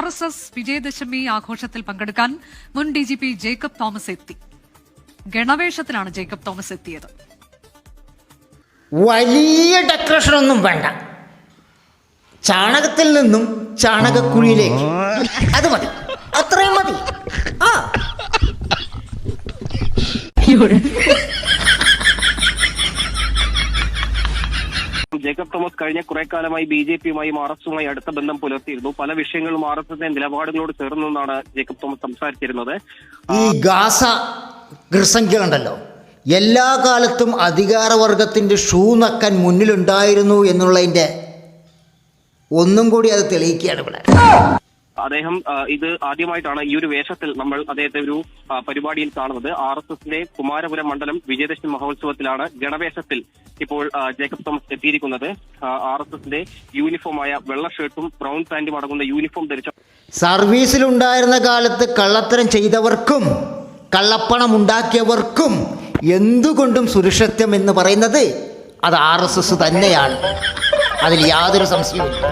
R S S Vijayadashami ആഘോഷത്തിൽ പങ്കെടുക്കാൻ മുൻ D G P Jacob Thomas എത്തി. ഗണവേഷത്തിലാണ് ജേക്കബ് തോമസ് എത്തിയത്. വലിയ ഡെക്കറേഷൻ ഒന്നും വേണ്ട. ചാണകത്തിൽ നിന്നും ചാണകക്കുഴിയിലേക്ക്. അത് മതി. അത്രയും മതി. ആ. ജേക്കബ് തോമസ് കഴിഞ്ഞ കുറെ കാലമായി ബി ജെ പിയുമായും ആർ എസുമായി അടുത്ത ബന്ധം പുലർത്തിയിരുന്നു. പല വിഷയങ്ങളും ആർ എസ് എസിന്റെ നിലപാടുകളോട് ചേർന്നെന്നാണ് ജേക്കബ് തോമസ് സംസാരിച്ചിരുന്നത്. ഈ ഗാസ ഗൃസംഖ്യകളുണ്ടല്ലോ എല്ലാ കാലത്തും അധികാരവർഗത്തിന്റെ ഷൂ നക്കാൻ മുന്നിലുണ്ടായിരുന്നു എന്നുള്ളതിന്റെ ഒന്നും കൂടി അത് തെളിയിക്കുകയാണ് ഇവിടെ. അദ്ദേഹം ഇത് ആദ്യമായിട്ടാണ് ഈ ഒരു വേഷത്തിൽ നമ്മൾ അദ്ദേഹത്തെ ഒരു പരിപാടിയിൽ കാണുന്നത്. ആർ എസ് എസിന്റെ കുമാരപുരം മണ്ഡലം വിജയദശമി മഹോത്സവത്തിലാണ് ഗണവേഷത്തിൽ ഇപ്പോൾ ജേക്കബ് തോമസ് എത്തിയിരിക്കുന്നത്. ആർ എസ് എസിന്റെ യൂണിഫോമായ വെള്ള ഷർട്ടും ബ്രൗൺ പാന്റും അടങ്ങുന്ന യൂണിഫോം ധരിച്ച സർവീസിലുണ്ടായിരുന്ന കാലത്ത് കള്ളത്തരം ചെയ്തവർക്കും കള്ളപ്പണം ഉണ്ടാക്കിയവർക്കും എന്തുകൊണ്ടും സുരക്ഷിത്വം എന്ന് പറയുന്നത് അത് ആർ എസ് എസ് തന്നെയാണ്. അതിൽ യാതൊരു സംശയവുമില്ല.